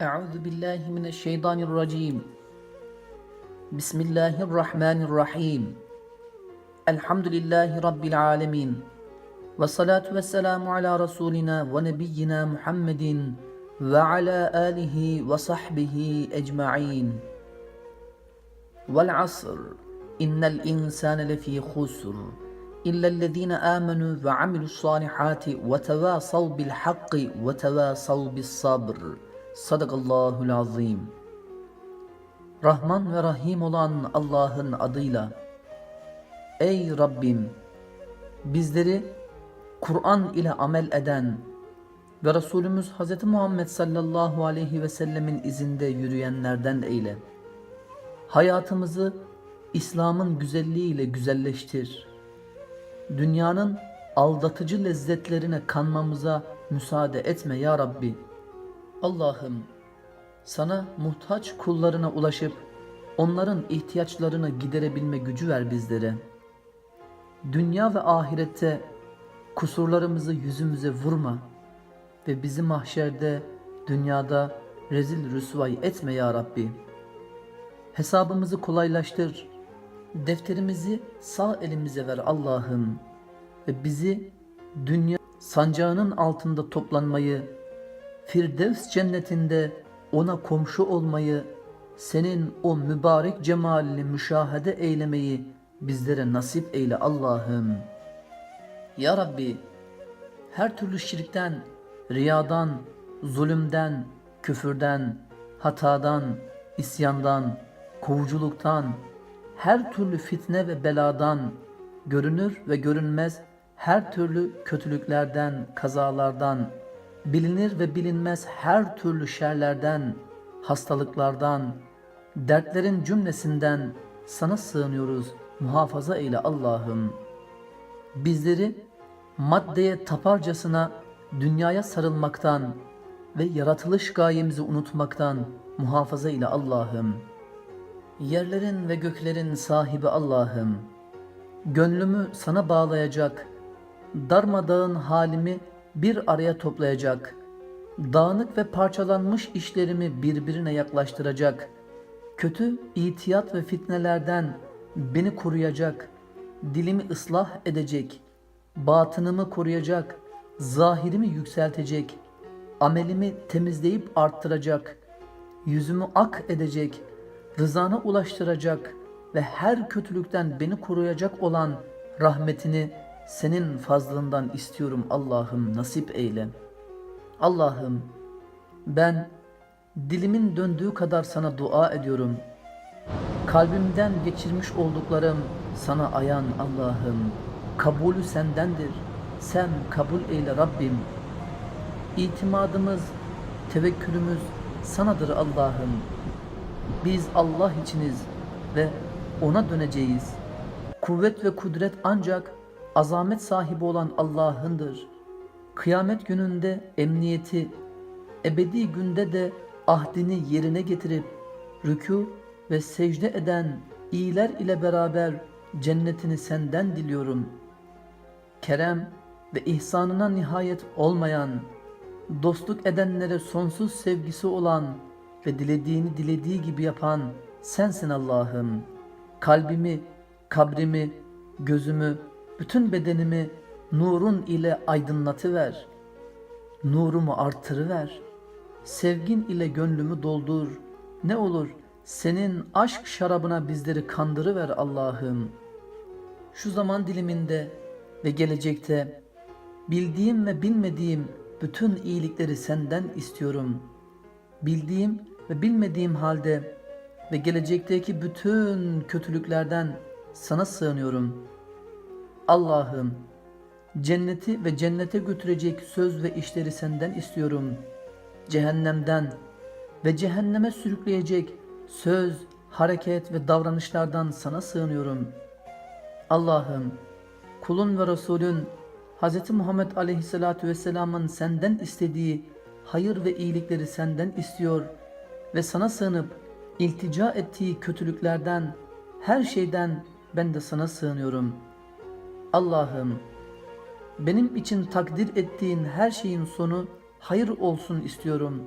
أعوذ بالله من الشيطان الرجيم. بسم الله الرحمن الرحيم. الحمد لله رب العالمين. والصلاة والسلام على رسولنا ونبينا محمد وعلى آله وصحبه أجمعين. والعصر. إن الإنسان لفي خسر إلا الذين آمنوا وعملوا الصالحات وتواصوا بالحق وتواصوا بالصبر. Sadakallahul azim. Rahman ve Rahim olan Allah'ın adıyla. Ey Rabbim! Bizleri Kur'an ile amel eden ve Resulümüz Hz. Muhammed sallallahu aleyhi ve sellemin izinde yürüyenlerden eyle. Hayatımızı İslam'ın güzelliğiyle güzelleştir. Dünyanın aldatıcı lezzetlerine kanmamıza müsaade etme ya Rabbi.'' Allah'ım sana muhtaç kullarına ulaşıp onların ihtiyaçlarını giderebilme gücü ver bizlere. Dünya ve ahirette kusurlarımızı yüzümüze vurma ve bizi mahşerde, dünyada rezil rüsvay etme ya Rabbi. Hesabımızı kolaylaştır. Defterimizi sağ elimize ver Allah'ım ve bizi dünya sancağının altında toplanmayı, Firdevs cennetinde ona komşu olmayı, senin o mübarek cemalini müşahede eylemeyi bizlere nasip eyle Allah'ım. Ya Rabbi, her türlü şirkten, riyadan, zulümden, küfürden, hatadan, isyandan, kovuculuktan, her türlü fitne ve beladan, görünür ve görünmez her türlü kötülüklerden, kazalardan, bilinir ve bilinmez her türlü şerlerden, hastalıklardan, dertlerin cümlesinden sana sığınıyoruz. Muhafaza eyle Allah'ım. Bizleri maddeye taparcasına dünyaya sarılmaktan ve yaratılış gayemizi unutmaktan muhafaza ile Allah'ım. Yerlerin ve göklerin sahibi Allah'ım. Gönlümü sana bağlayacak, darmadağın halimi bir araya toplayacak, dağınık ve parçalanmış işlerimi birbirine yaklaştıracak, kötü itiyat ve fitnelerden beni koruyacak, dilimi ıslah edecek, batınımı koruyacak, zahirimi yükseltecek, amelimi temizleyip arttıracak, yüzümü ak edecek, rızana ulaştıracak. Ve her kötülükten beni koruyacak olan rahmetini senin fazlından istiyorum Allah'ım nasip eyle. Allah'ım ben dilimin döndüğü kadar sana dua ediyorum. Kalbimden geçirmiş olduklarım sana ayan Allah'ım. Kabulü sendendir. Sen kabul eyle Rabbim. İtimadımız, tevekkülümüz sanadır Allah'ım. Biz Allah içiniz ve ona döneceğiz. Kuvvet ve kudret ancak azamet sahibi olan Allah'ındır. Kıyamet gününde emniyeti, ebedi günde de ahdini yerine getirip rükû ve secde eden iyiler ile beraber cennetini senden diliyorum. Kerem ve ihsanına nihayet olmayan, dostluk edenlere sonsuz sevgisi olan ve dilediğini dilediği gibi yapan sensin Allah'ım. Kalbimi, kabrimi, gözümü, bütün bedenimi nurun ile aydınlatıver. Nurumu artırıver. Sevgin ile gönlümü doldur. Ne olur senin aşk şarabına bizleri kandırıver Allah'ım. Şu zaman diliminde ve gelecekte bildiğim ve bilmediğim bütün iyilikleri senden istiyorum. Bildiğim ve bilmediğim halde ve gelecekteki bütün kötülüklerden sana sığınıyorum. Allah'ım cenneti ve cennete götürecek söz ve işleri senden istiyorum. Cehennemden ve cehenneme sürükleyecek söz, hareket ve davranışlardan sana sığınıyorum. Allah'ım kulun ve Resulün Hz. Muhammed Aleyhisselatü Vesselam'ın senden istediği hayır ve iyilikleri senden istiyor ve sana sığınıp iltica ettiği kötülüklerden, her şeyden ben de sana sığınıyorum. Allah'ım benim için takdir ettiğin her şeyin sonu hayır olsun istiyorum.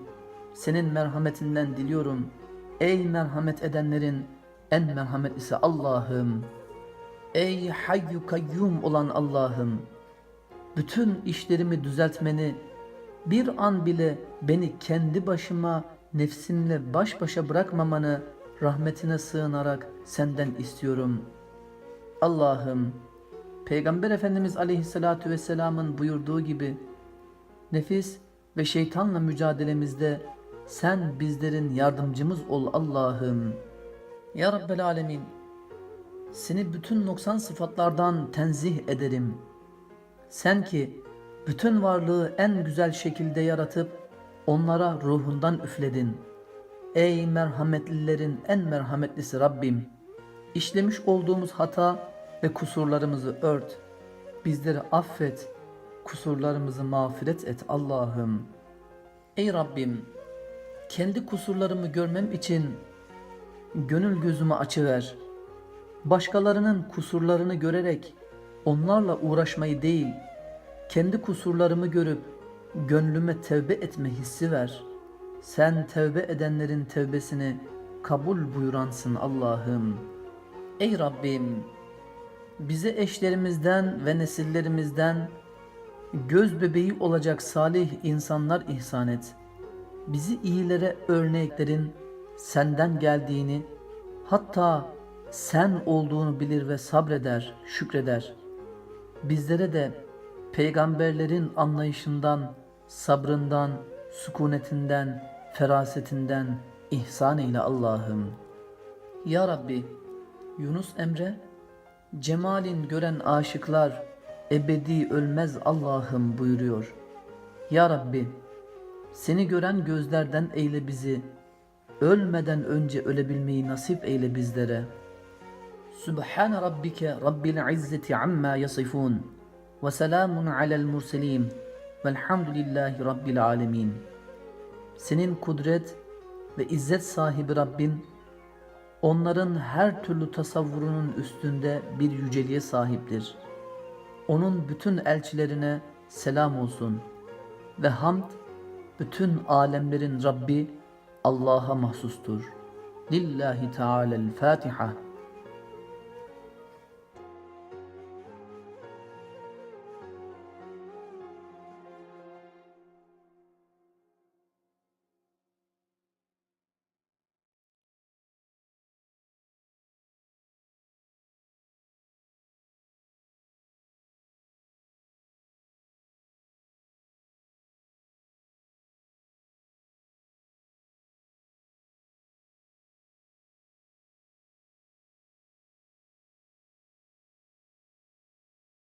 senin merhametinden diliyorum. Ey merhamet edenlerin en merhametlisi Allah'ım. Ey hayyu kayyum olan Allah'ım. Bütün işlerimi düzeltmeni, bir an bile beni kendi başıma nefsimle baş başa bırakmamanı rahmetine sığınarak senden istiyorum. Allah'ım, Peygamber Efendimiz Aleyhisselatü Vesselam'ın buyurduğu gibi nefis ve şeytanla mücadelemizde sen bizlerin yardımcımız ol Allah'ım. Ya Rabbel Alemin, seni bütün noksan sıfatlardan tenzih ederim. Sen ki bütün varlığı en güzel şekilde yaratıp onlara ruhundan üfledin. Ey merhametlilerin en merhametlisi Rabbim! İşlemiş olduğumuz hata ve kusurlarımızı ört. Bizleri affet, kusurlarımızı mağfiret et Allah'ım. Ey Rabbim! Kendi kusurlarımı görmem için gönül gözümü açıver. Başkalarının kusurlarını görerek onlarla uğraşmayı değil, kendi kusurlarımı görüp gönlüme tevbe etme hissi ver. Sen tevbe edenlerin tevbesini kabul buyuransın Allah'ım. Ey Rabbim! Bize eşlerimizden ve nesillerimizden göz bebeği olacak salih insanlar ihsan et. Bizi iyilere örneklerin senden geldiğini, hatta sen olduğunu bilir ve sabreder, şükreder. Bizlere de peygamberlerin anlayışından, sabrından, sükunetinden, ferasetinden ihsan eyle Allah'ım. Ya Rabbi, Yunus Emre, cemalin gören aşıklar ebedi ölmez Allah'ım buyuruyor. Ya Rabbi, seni gören gözlerden eyle bizi, ölmeden önce ölebilmeyi nasip eyle bizlere. Sübhane Rabbike Rabbil İzzeti amma yasifun ve selamun alel murselin velhamdülillahi Rabbil alemin. Senin kudret ve izzet sahibi Rabbin, onların her türlü tasavvurunun üstünde bir yüceliğe sahiptir. Onun bütün elçilerine selam olsun ve hamd bütün alemlerin Rabbi Allah'a mahsustur. Lillahi Teala'l Fatiha.